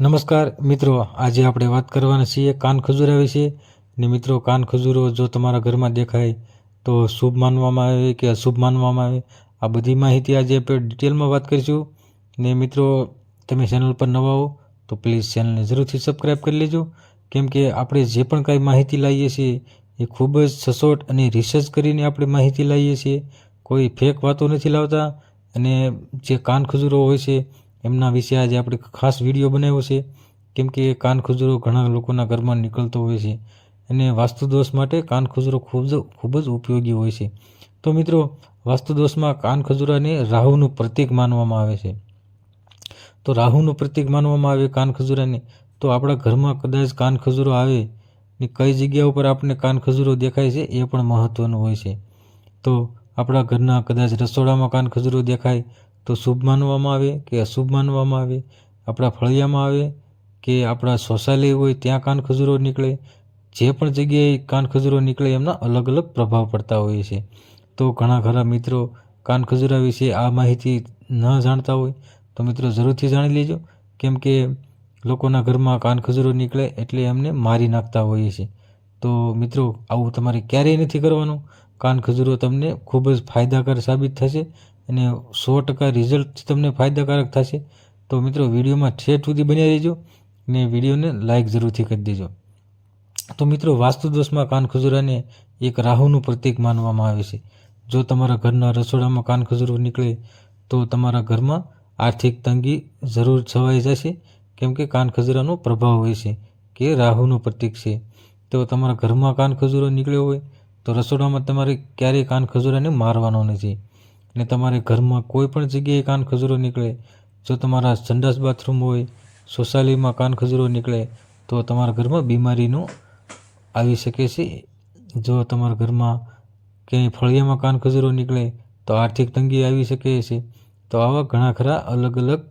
નમસ્કાર, મિત્રો. આજે આપણે વાત કરવાના છીએ કાન ખજૂરા વિશે. ને મિત્રો, કાન ખજૂરો જો તમારા ઘરમાં દેખાય તો શુભ માનવામાં આવે કે અશુભ માનવામાં આવે? આ બધી માહિતી આજે આપણે ડિટેલમાં વાત કરીશું. ને મિત્રો, તમે ચેનલ પર નવા હો તો પ્લીઝ ચેનલને જરૂરથી સબસ્ક્રાઈબ કરી લેજો. કેમ કે આપણે જે પણ કાંઈ માહિતી લાવીએ છીએ એ ખૂબ જ સચોટ અને રિસર્ચ કરીને આપણે માહિતી લાવીએ છીએ. કોઈ ફેક વાતો નથી લાવતા અને જે કાન ખજૂરો હોય છે એમના વિશે આજે આપણે ખાસ વીડિયો બનાવ્યો છે. કેમ કે કાન ખુજરો ઘણા લોકોના ઘરમાં નીકળતો હોય છે અને વાસ્તુ દોષ માટે કાન ખુજરો ખૂબ જ ખૂબ જ ઉપયોગી હોય છે. તો મિત્રો વાસ્તુ દોષમાં કાન ખજુરાને રાહુનું પ્રતીક માનવામાં આવે છે. તો રાહુનું પ્રતીક માનવામાં આવે કાન ખજુરાને, તો આપણા ઘરમાં કદાચ કાન ખજૂરો આવે ને કઈ જગ્યા ઉપર આપણને કાન ખજૂરો દેખાય છે એ પણ મહત્ત્વનું હોય છે. તો આપણા ઘરના કદાચ રસોડામાં કાન ખજૂરો દેખાય તો શુભ માનવામાં આવે કે અશુભ માનવામાં આવે? આપણા ફળિયામાં આવે કે આપણા શૌચાલય હોય ત્યાં કાન ખજૂરો નીકળે? જે પણ જગ્યાએ કાન ખજૂરો નીકળે એમના અલગ અલગ પ્રભાવ પડતા હોય છે. તો ઘણા ખરા મિત્રો કાન ખજૂરા વિશે આ માહિતી ન જાણતા હોય તો મિત્રો જરૂરથી જાણી લેજો. કેમ કે લોકોના ઘરમાં કાન ખજૂરો નીકળે એટલે એમને મારી નાખતા હોઈએ છે તો મિત્રો, આવું તમારે ક્યારેય નથી કરવાનું. કાન ખજૂરો તમને ખૂબ જ ફાયદાકાર સાબિત થશે. અને સો ટકા રિઝલ્ટ તમને ફાયદાકારક થશે. તો મિત્રો, વિડીયોમાં છેઠ સુધી બની રહેજો ને વિડીયોને લાઇક જરૂરથી કરી દેજો. તો મિત્રો, વાસ્તુ દોષમાં કાન ખજૂરાને એક રાહુનું પ્રતીક માનવામાં આવે છે. જો તમારા ઘરના રસોડામાં કાન ખજૂરો નીકળે, તો તમારા ઘરમાં આર્થિક તંગી જરૂર છવાઈ જશે. કેમ કે કાન ખજૂરાનો પ્રભાવ હોય છે કે રાહુનું પ્રતીક છે. તો તમારા ઘરમાં કાન ખજૂરો નીકળ્યો હોય, તો રસોડામાં તમારે ક્યારેય કાન ખજૂરાને મારવાનો નથી. ને તમારે ઘરમાં કોઈ પણ જગ્યાએ કાન ખજૂરો નીકળે, જો તમારા સંડાસ બાથરૂમ હોય શૌચાલયમાં કાન ખજૂરો નીકળે, તો તમારા ઘરમાં બીમારીનું આવી શકે છે. જો તમારા ઘરમાં ક્યાંય ફળિયામાં કાન ખજૂરો નીકળે, તો આર્થિક તંગી આવી શકે છે. તો આવા ઘણા ખરા અલગ અલગ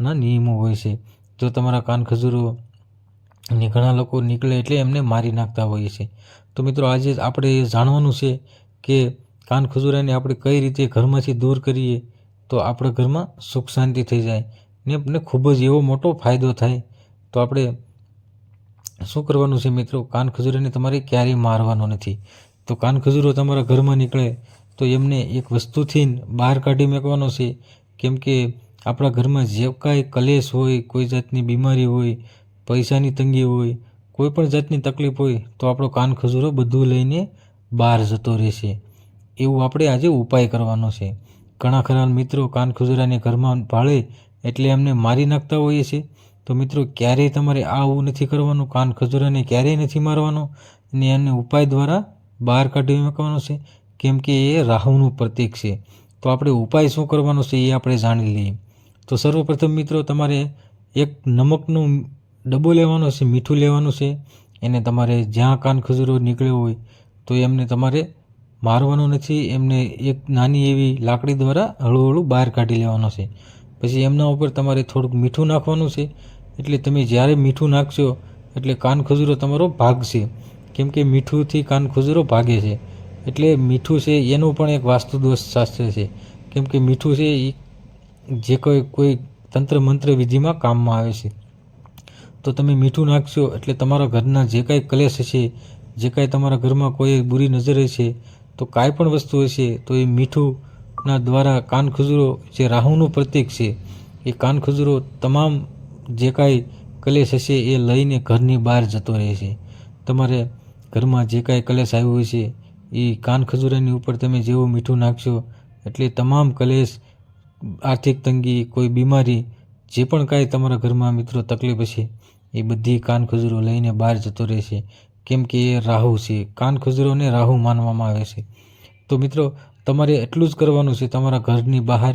ના નિયમો હોય છે. જો તમારા કાન ખજૂરો ને ઘણા લોકો નીકળે એટલે એમને મારી નાખતા હોઈએ છે તો મિત્રો, આજે આપણે જાણવાનું છે કે કાન ખજૂરાને આપણે કઈ રીતે ઘરમાંથી દૂર કરીએ, તો આપણા ઘરમાં સુખ શાંતિ થઈ જાય ને આપણે ખૂબ જ એવો મોટો ફાયદો થાય. તો આપણે શું કરવાનું છે મિત્રો? કાન ખજૂરાને તમારે ક્યારેય મારવાનો નથી. તો કાન ખજૂરો તમારા ઘરમાં નીકળે, તો એમને એક વસ્તુથી બહાર કાઢી મેકવાનો છે. કેમ કે આપણા ઘરમાં જે કાંઈ કલેશ હોય, કોઈ જાતની બીમારી હોય, પૈસાની તંગી હોય, કોઈ પણ જાતની તકલીફ હોય, તો આપણો કાન ખજૂરો બધું લઈને બહાર જતો રહેશે. એવું આપણે આજે ઉપાય કરવાનો છે. ઘણા ખરા મિત્રો કાન ખજૂરાને ઘરમાં ભાળે એટલે એમને મારી નાખતા હોઈએ છે તો મિત્રો, ક્યારેય તમારે આવું નથી કરવાનું, કાન ખજૂરાને ક્યારેય નથી મારવાનો અને એને ઉપાય દ્વારા બહાર કાઢી મૂકવાનો છે. કેમ કે એ રાહુનું પ્રતીક છે. તો આપણે ઉપાય શું કરવાનો છે એ આપણે જાણી લઈએ. તો સર્વપ્રથમ મિત્રો, તમારે એક નમકનું ડબ્બો લેવાનો છે, મીઠું લેવાનું છે. એને તમારે જ્યાં કાન ખજૂરો નીકળ્યો હોય તો એમને તમારે મારવાનો નથી, એમને એક નાની એવી લાકડી દ્વારા હળુહળું બહાર કાઢી લેવાનો છે. પછી એમના ઉપર તમારે થોડુંક મીઠું નાખવાનું છે. એટલે તમે જ્યારે મીઠું નાખશો, એટલે કાન ખજૂરો તમારો ભાગશે. કેમ કે મીઠુંથી કાન ખજૂરો ભાગે છે. એટલે મીઠું છે એનું પણ એક વાસ્તુ દોષ શાસ્ત્ર છે. કેમ કે મીઠું છે એ જે કોઈ કોઈ તંત્ર મંત્ર વિધિમાં કામમાં આવે છે. તો તમે મીઠું નાખશો એટલે તમારા ઘરના જે કાંઈ કલેશ છે જે કાંઈ તમારા ઘરમાં કોઈ બુરી નજર હશે તો કાંઈ પણ વસ્તુ હશે તો એ મીઠુંના દ્વારા કાન જે રાહુનું પ્રતીક છે, એ કાન તમામ જે કાંઈ કલેશ હશે એ લઈને ઘરની બહાર જતો રહે છે તમારે ઘરમાં જે કાંઈ કલેશ આવ્યો છે એ કાન ખજૂરાની ઉપર તમે જેવું મીઠું નાખશો, એટલે તમામ કલેશ, આર્થિક તંગી, કોઈ બીમારી, જે પણ કાંઈ તમારા ઘરમાં મિત્રો તકલીફ હશે, એ બધી કાન ખજૂરો લઈને બહાર જતો રહેશે. કેમ કે એ રાહુ છે. કાન ખજૂરોને રાહુ માનવામાં આવે છે. તો મિત્રો, તમારે એટલું જ કરવાનું છે. તમારા ઘરની બહાર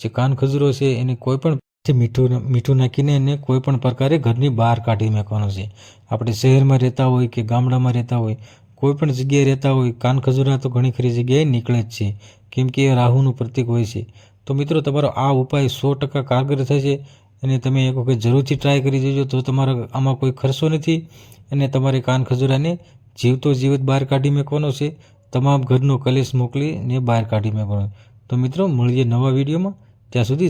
જે કાન ખજૂરો છે, એને કોઈ પણ મીઠું મીઠું નાખીને એને કોઈ પણ પ્રકારે ઘરની બહાર કાઢી નાખવાનું છે. આપણે શહેરમાં રહેતા હોય કે ગામડામાં રહેતા હોય કોઈ પણ જગ્યાએ રહેતા હોય, કાન ખજૂરા તો ઘણી ખરી જગ્યાએ નીકળે જ છે. કેમ કે એ રાહુનું પ્રતીક હોય છે. તો મિત્રો, તમારો આ ઉપાય સો ટકા કારગર થશે. અને તમે એક વખત જરૂરથી ટ્રાય કરી દેજો તો તમારા આમાં કોઈ ખર્ચો નથી અને તમારે કાન ખજૂરાને જીવતો જીવત બહાર કાઢી મૂકવાનો છે. તમામ ઘરનો કલેશ મોકલીને બહાર કાઢી મૂકવાનો. તો મિત્રો, મળીએ નવા વિડીયોમાં. ત્યાં સુધી